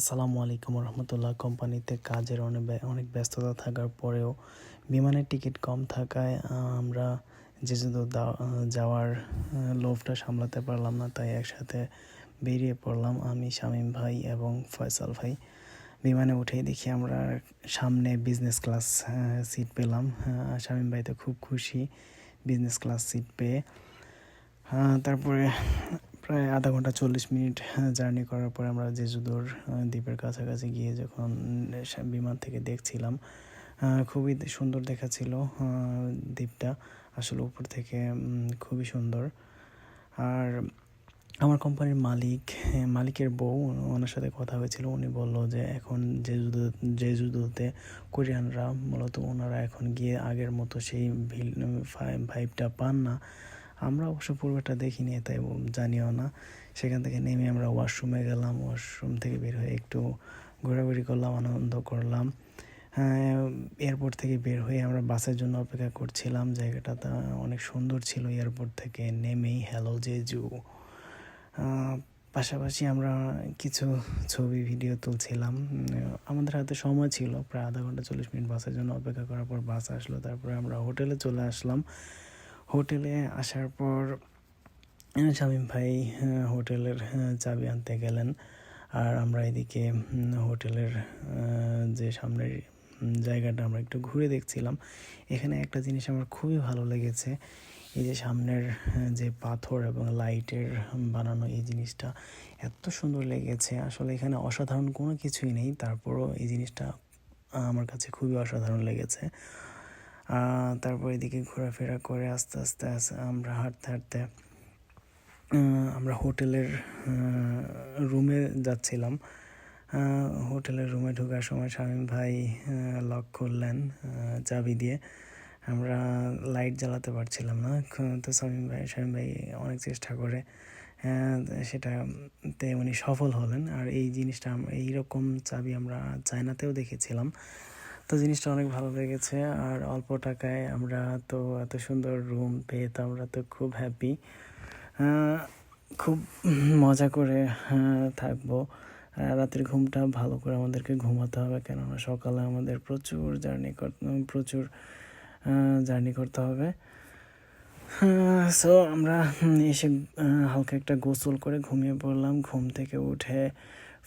আসসালামু আলাইকুম রহমতুল্লাহ। কোম্পানিতে কাজের অনেক অনেক ব্যস্ততা থাকার পরেও বিমানের টিকিট কম থাকায় আমরা যে যাওয়ার লোভটা সামলাতে পারলাম না, তাই একসাথে বেরিয়ে পড়লাম আমি, শামীম ভাই এবং ফয়সাল ভাই। বিমানে উঠেই দেখি আমরা সামনে বিজনেস ক্লাস সিট পেলাম। শামীম ভাই তো খুব খুশি বিজনেস ক্লাস সিট পেয়ে। তারপরে প্রায় আধা ঘণ্টা চল্লিশ মিনিট জার্নি করার পরে আমরা জেজুদোর দ্বীপের কাছাকাছি গিয়ে যখন বিমান থেকে দেখছিলাম খুবই সুন্দর দেখাচ্ছিল দ্বীপটা আসলে উপর থেকে খুবই সুন্দর। আর আমার কোম্পানির মালিক হ্যাঁ, মালিকের বউ ওনার সাথে কথা হয়েছিল উনি বলল যে এখন জেজুদো জেজুদোতে কোরিয়ানরা মূলত ওনারা এখন গিয়ে আগের মতো সেই ভাইবটা পান না। আমরা অবশ্য পুরোটা দেখিনি, তাই জানিও না। সেখান থেকে নেমে আমরা ওয়াশরুমে গেলাম, ওয়াশরুম থেকে বের হয়ে একটু ঘোরাঘুরি করলাম, আনন্দ করলাম। এয়ারপোর্ট থেকে বের হয়ে আমরা বাসের জন্য অপেক্ষা করছিলাম। জায়গাটা তা অনেক সুন্দর ছিল এয়ারপোর্ট থেকে নেমেই। Hello, Jeju. পাশাপাশি আমরা কিছু ছবি, ভিডিও তুলছিলাম। আমাদের হাতে সময় ছিল, প্রায় আধা ঘণ্টা চল্লিশ মিনিট বাসের জন্য অপেক্ষা করার পর বাস আসলো। তারপরে আমরা হোটেলে চলে আসলাম। হোটেলে আসার পর শামীম ভাই হোটেলের চাবি আনতে গেলেন। আর আমরা এদিকে হোটেলের যে সামনের জায়গাটা আমরা একটু ঘুরে দেখছিলাম। এখানে একটা জিনিস আমার খুবই ভালো লেগেছে। এই যে সামনের যে পাথর এবং লাইটের বানানো এই জিনিসটা এত সুন্দর লেগেছে। আসলে এখানে অসাধারণ কোনো কিছুই নেই। তারপরও এই জিনিসটা আমার কাছে খুবই অসাধারণ লেগেছে। তারপর এদিকে ঘোরাফেরা করে আস্তে আস্তে আস- আমরা হাঁটতে হাঁটতে আমরা হোটেলের রুমে যাচ্ছিলাম। হোটেলের রুমে ঢোকার সময় শামীম ভাই লক করলেন চাবি দিয়ে। আমরা লাইট জ্বালাতে পারছিলাম না। তো শামীম ভাই শামীম ভাই অনেক চেষ্টা করে সেটাতে উনি সফল হলেন। আর এই জিনিসটা আম- এইরকম চাবি আমরা চায়নাতেও দেখেছিলাম। তো জিনিসটা অনেক ভালো লেগেছে। আর অল্প টাকায় আমরা তো এত সুন্দর রুম পেয়ে তো আমরা তো খুব হ্যাপি খুব মজা করে থাকব। রাতের ঘুমটা ভালো করে আমাদেরকে ঘুমাতে হবে। কেননা সকালে আমাদের প্রচুর জার্নি কর, প্রচুর জার্নি করতে হবে। সো আমরা এসে হালকা একটা গোসল করে ঘুমিয়ে পড়লাম। ঘুম থেকে উঠে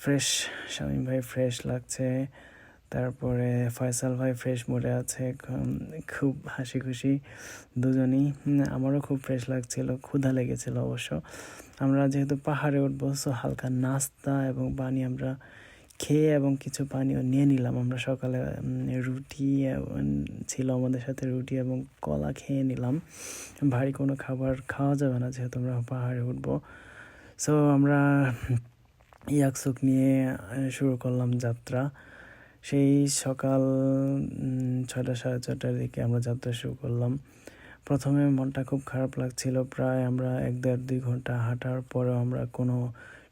ফ্রেশ শামীম ভাই ফ্রেশ লাগছে। তারপরে ফয়সাল ভাই ফ্রেশ মোডে আছে খুব- হাসি খুশি দুজনই। আমারও খুব ফ্রেশ লাগছিল, ক্ষুধা লেগেছিল অবশ্য। আমরা যেহেতু পাহাড়ে উঠবো সো হালকা নাস্তা এবং পানি আমরা খেয়ে এবং কিছু পানিও নিয়ে নিলাম। আমরা সকালে রুটি ছিল আমাদের সাথে রুটি এবং কলা খেয়ে নিলাম। ভারী কোনো খাবার খাওয়া যাবে না যেহেতু আমরা পাহাড়ে উঠবো। সো আমরা ইয়াকসুক নিয়ে শুরু করলাম যাত্রা। সেই সকাল ছয়টা, সাড়ে ছটার দিকে আমরা যাত্রা শুরু করলাম। প্রথমে মনটা খুব খারাপ লাগছিল। প্রায় আমরা এক দেড় দুই ঘণ্টা হাঁটার পরেও আমরা কোনো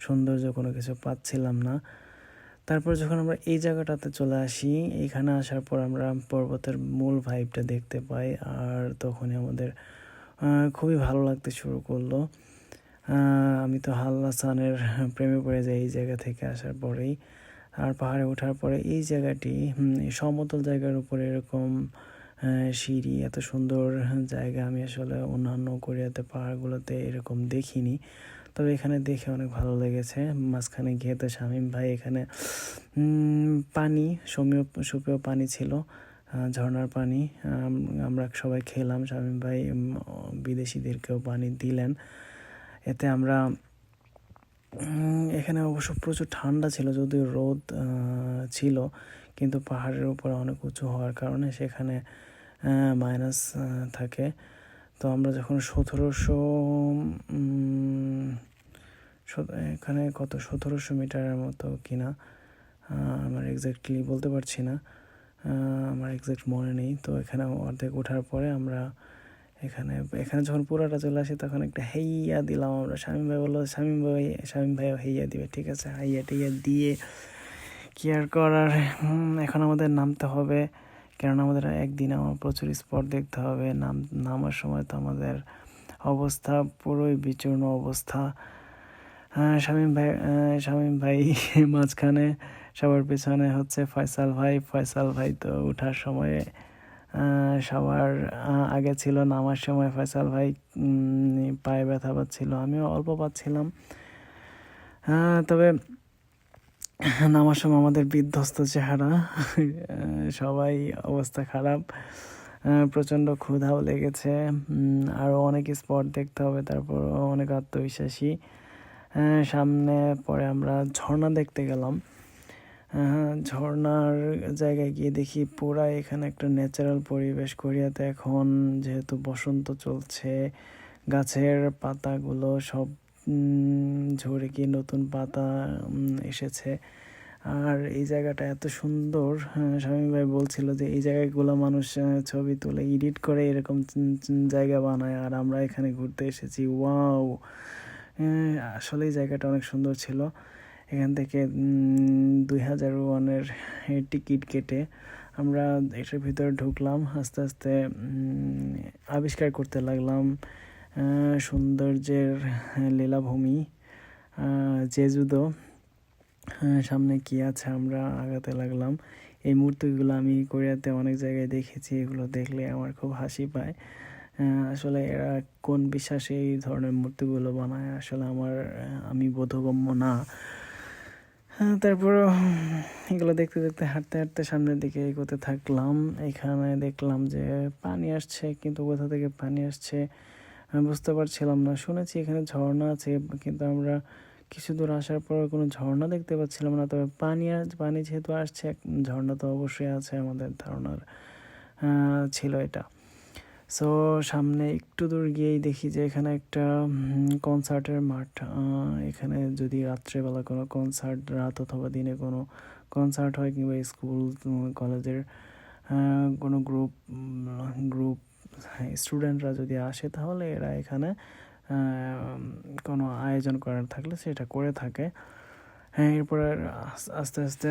সৌন্দর্য, কোনো কিছু পাচ্ছিলাম না। তারপর যখন আমরা এই জায়গাটাতে চলে আসি, এইখানে আসার পর আমরা পর্বতের মূল ভাইবটা দেখতে পাই আর তখনই আমাদের খুবই ভালো লাগতে শুরু করল। আমি তো হাল্লাসানের প্রেমে পড়ে যাই এই জায়গা থেকে আসার পরেই। আর পাহাড়ে ওঠার পরে এই জায়গাটি সমতল জায়গার উপরে এরকম সিঁড়ি এত সুন্দর জায়গা আমি আসলে অন্যান্য কোরিয়াতে পাহাড়গুলোতে এরকম দেখিনি। তবে এখানে দেখে অনেক ভালো লেগেছে। মাঝখানে গিয়ে তো শামীম ভাই এখানে পানি সমীয় সুপেয় পানি ছিল আহ, ঝর্ণার পানি আমরা সবাই খেলাম। শামীম ভাই বিদেশিদেরকেও পানি দিলেন। এতে আমরা এখানে অবশ্য প্রচুর ঠান্ডা ছিল, যদিও রোদ ছিল, কিন্তু পাহাড়ের উপরে অনেক উঁচু হওয়ার কারণে সেখানে মাইনাস থাকে। তো আমরা যখন সতেরোশো এখানে কত? সতেরোশো মিটারের মতো কিনা আমার এক্স্যাক্টলি বলতে পারছি না আমার এক্স্যাক্ট মনে নেই। তো এখানে অর্ধেক ওঠার পরে আমরা এখানে এখানে যখন পুরোটা চলে আসি তখন একটা হেইয়া দিলাম আমরা। শামীম ভাই বলল শামীম ভাই শামীম ভাইও হেইয়া দিবে ঠিক আছে? হাইয়া টেইয়া দিয়ে কি আর করার? এখন আমাদের নামতে হবে। কেননা আমাদের একদিন আমার প্রচুর স্পট দেখতে হবে। নাম নামার সময় তো আমাদের অবস্থা পুরোই বিচূর্ণ অবস্থা। আহ, শামীম ভাই আহ, শামীম ভাই মাঝখানে সবার পেছনে হচ্ছে ফয়সাল ভাই। ফয়সাল ভাই তো ওঠার সময়ে সবার আগে ছিল নামার সময় ফয়সাল ভাই পায়ে ব্যথা পাচ্ছিল, আমিও অল্প পাচ্ছিলাম। তবে নামার সময় আমাদের বিধ্বস্ত চেহারা সবাই অবস্থা খারাপ প্রচণ্ড ক্ষুধাও লেগেছে আরও অনেক স্পট দেখতে হবে তারপর অনেক আত্মবিশ্বাসী। সামনে পরে আমরা ঝর্ণা দেখতে গেলাম। আহ, ঝর্ণার জায়গায় গিয়ে দেখি পুরা এখানে একটা ন্যাচারাল পরিবেশ। কোরিয়াতে এখন যেহেতু বসন্ত চলছে গাছের পাতাগুলো সব ঝরে গিয়ে নতুন পাতা এসেছে। আর এই জায়গাটা এত সুন্দর হ্যাঁ, স্বামী ভাই বলছিল যে এই জায়গাগুলো মানুষ ছবি তুলে এডিট করে এরকম জায়গা বানায় আর আমরা এখানে ঘুরতে এসেছি। ওয়াও! আসলে এই জায়গাটা অনেক সুন্দর ছিল। এখান থেকে দুই হাজার ওয়ানের টিকিট কেটে আমরা এটার ভিতরে ঢুকলাম, আস্তে আস্তে আবিষ্কার করতে লাগলাম সৌন্দর্যের লীলাভূমি জেজুদো সামনে কি আছে আমরা আগাতে লাগলাম। এই মূর্তিগুলো আমি কোরিয়াতে অনেক জায়গায় দেখেছি, এগুলো দেখলে আমার খুব হাসি পায়। আসলে এরা কোন বিশ্বাসে এই ধরনের মূর্তিগুলো বানায়, আসলে আমার আমি বোধগম্য না। তারপরও এগুলো দেখতে দেখতে হাঁটতে হাঁটতে সামনের দিকে এগোতে থাকলাম। এখানে দেখলাম যে পানি আসছে, কিন্তু কোথা থেকে পানি আসছে আমি বুঝতে পারছিলাম না। শুনেছি এখানে ঝর্ণা আছে, কিন্তু আমরা কিছু দূর আসার পর কোনো ঝর্ণা দেখতে পাচ্ছিলাম না। তবে পানি পানি যেহেতু আসছে, ঝর্ণা তো অবশ্যই আছে আমাদের ধারণার ছিল এটা। সো সামনে একটু দূর গিয়েই দেখি যে এখানে একটা কনসার্টের মাঠ। এখানে যদি রাত্রেবেলা কোনো কনসার্ট রাত অথবা দিনে কোনো কনসার্ট হয় কিংবা স্কুল কলেজের কোনো গ্রুপ গ্রুপ স্টুডেন্টরা যদি আসে তাহলে এরা এখানে কোনো আয়োজন করার থাকলে সেটা করে থাকে। হ্যাঁ এরপর আস্তে আস্তে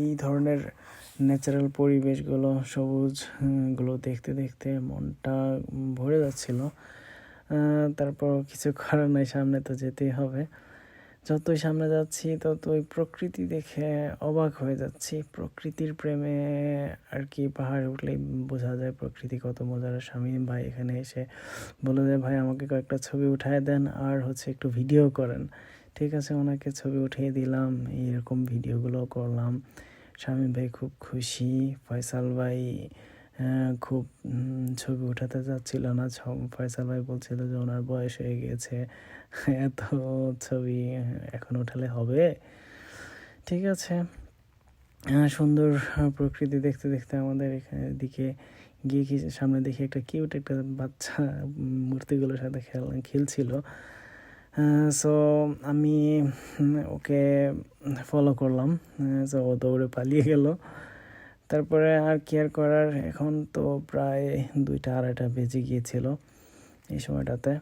এই ধরনের ন্যাচারাল পরিবেশগুলো সবুজ উম, গুলো দেখতে দেখতে মনটা ভরে যাচ্ছিল। তারপর কিছু করার নাই সামনে তো যেতেই হবে। যতই সামনে যাচ্ছি ততই প্রকৃতি দেখে অবাক হয়ে যাচ্ছি। প্রকৃতির প্রেমে আর কি পাহাড়ে উঠলেই বোঝা যায় প্রকৃতি কত মজার। স্বামী ভাই এখানে এসে বলে যে ভাই আমাকে কয়েকটা ছবি উঠায় দেন আর হচ্ছে একটু ভিডিও করেন। ঠিক আছে, ওনাকে ছবি উঠিয়ে দিলাম, এইরকম ভিডিওগুলো করলাম। স্বামী ভাই খুব খুশি, ফয়সাল ভাই খুব ছবি উঠাতে চাচ্ছিল না ফয়সাল ভাই বলছিল যে ওনার বয়স হয়ে গেছে, এত ছবি এখন উঠালে হবে? ঠিক আছে। সুন্দর প্রকৃতি দেখতে দেখতে আমাদের এখানে দিকে গিয়ে সামনে দেখি একটা কিউট একটা বাচ্চা মূর্তিগুলোর সাথে খেল, খেলছিল। সো আমি ওকে ফলো করলাম সো ও দৌড়ে পালিয়ে গেল। তারপরে আর কেয়ার করার এখন তো প্রায় দুইটা আড়াইটা বেজে গিয়েছিল এই সময়টাতে।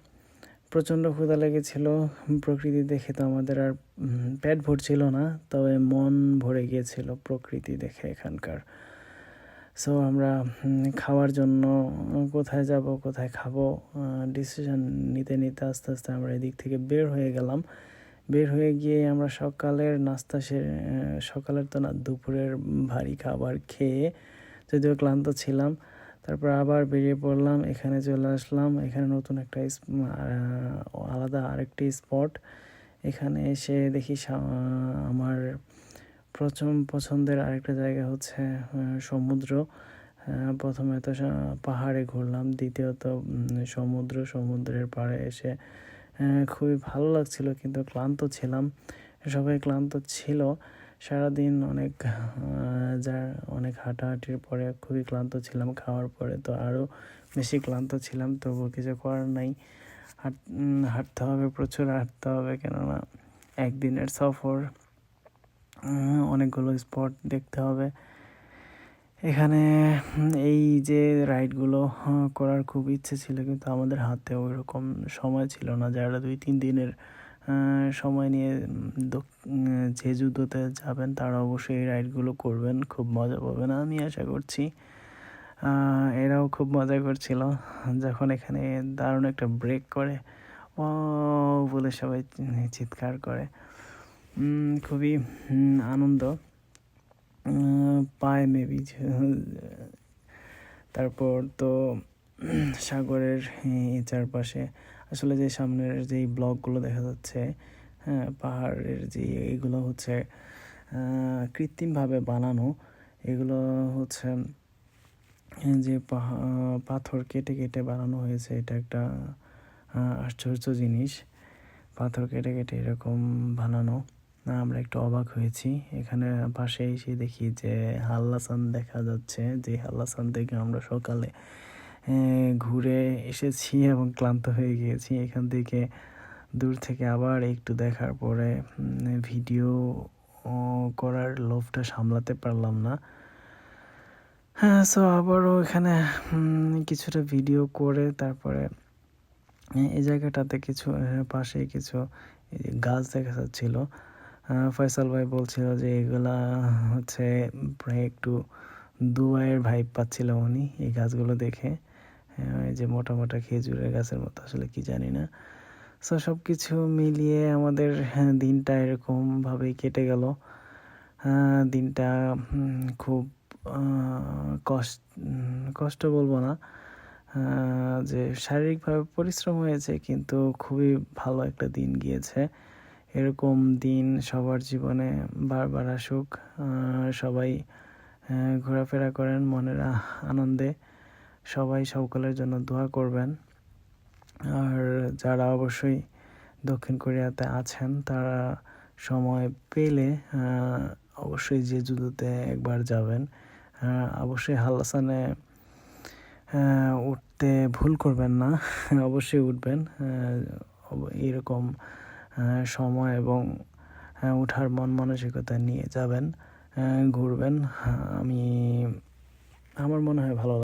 প্রচণ্ড ক্ষুধা লেগেছিল, প্রকৃতি দেখে তো আমাদের আর পেট ভরছিল না, তবে মন ভরে গিয়েছিল প্রকৃতি দেখে এখানকার। সো আমরা খাওয়ার জন্য কোথায় যাব, কোথায় খাব ডিসিশন নিতে নিতে আস্তে আস্তে আমরা এদিক থেকে বের হয়ে গেলাম। বের হয়ে গিয়ে আমরা সকালের নাস্তা সেরে সকালের তো না, দুপুরের ভারী খাবার খেয়ে যদিও ক্লান্ত ছিলাম, তারপর আবার বেরিয়ে পড়লাম, এখানে চলে আসলাম, এখানে নতুন একটা আলাদা আরেকটি স্পট। এখানে এসে দেখি আমার প্রথম পছন্দের আরেকটা জায়গা হচ্ছে সমুদ্র। প্রথমে তো পাহাড়ে ঘুরলাম দ্বিতীয়ত সমুদ্র সমুদ্রের পাড়ে এসে খুবই ভালো লাগছিল কিন্তু ক্লান্ত ছিলাম। সবাই ক্লান্ত ছিল। সারাদিন অনেক আহ, যা অনেক হাঁটাহাঁটির পরে খুবই ক্লান্ত ছিলাম খাওয়ার পরে তো আরও বেশি ক্লান্ত ছিলাম তবুও কিছু করার নাই। হাঁট হাঁটতে হবে প্রচুর হাঁটতে হবে কেননা একদিনের সফর অনেকগুলো স্পট দেখতে হবে। এখানে এই যে রাইডগুলো করার খুব ইচ্ছে ছিল কিন্তু আমাদের হাতে ওই রকম সময় ছিল না। যারা দুই তিন দিনের সময় নিয়ে উম, জেজুদোতে যাবেন তারা অবশ্যই এই রাইডগুলো করবেন। খুব মজা পাবেন আমি আশা করছি। এরাও খুব মজা করছিল। যখন এখানে দারুণ একটা ব্রেক করে ও বলে সবাই চিৎকার করে। খুবই আনন্দ। পায় মেবি তারপর তো সাগরের চারপাশে, আসলে যে সামনের যেই ব্লকগুলো দেখা যাচ্ছে হ্যাঁ পাহাড়ের যে এগুলো হচ্ছে কৃত্রিমভাবে বানানো, এগুলো হচ্ছে, যে পাথর কেটে কেটে বানানো হয়েছে, এটা একটা আশ্চর্য জিনিস। পাথর কেটে কেটে এরকম বানানো। আমরা একটু অবাক হয়েছি। এখানে পাশে এসে দেখি যে হাল্লাসান দেখা যাচ্ছে, যে হাল্লাসান থেকে আমরা সকালে ঘুরে এসেছি এবং ক্লান্ত হয়ে গিয়েছি। এখান থেকে দূর থেকে আবার একটু দেখার পরে ভিডিও করার লোভটা সামলাতে পারলাম না। হ্যাঁ সো আবারও এখানে কিছুটা ভিডিও করে তারপরে এই জায়গাটাতে কিছু পাশে কিছু গাছ দেখা যাচ্ছিল। ফয়সাল ভাই বলছিল যে এগুলা হচ্ছে প্রায় একটু দুবাইয়ের ভাইব পাচ্ছিল উনি এই গাছগুলো দেখে। এই যে মোটা মোটা খেজুরের গাছের মতো আসলে কি জানি না। সো সব কিছু মিলিয়ে আমাদের হ্যাঁ, দিনটা এরকমভাবেই কেটে গেল। দিনটা খুব কষ্ট কষ্ট বলব না। যে শারীরিকভাবে পরিশ্রম হয়েছে কিন্তু খুবই ভালো একটা দিন গিয়েছে। এরকম দিন সবার জীবনে বারবার আসুক সবাই ঘোরাফেরা করেন মনের আনন্দে। সবাই সকলের জন্য দোয়া করবেন। আর যারা অবশ্যই দক্ষিণ কোরিয়াতে আছেন তারা সময় পেলে অবশ্যই যে জুদোতে একবার যাবেন। অবশ্যই হাল্লাসানে আহ, উঠতে ভুল করবেন না। অবশ্যই উঠবেন। এরকম সময় এবং ওঠার মন মানসিকতা নিয়ে যাবেন ঘুরবেন। আহ, আমি আমার মনে হয় ভালো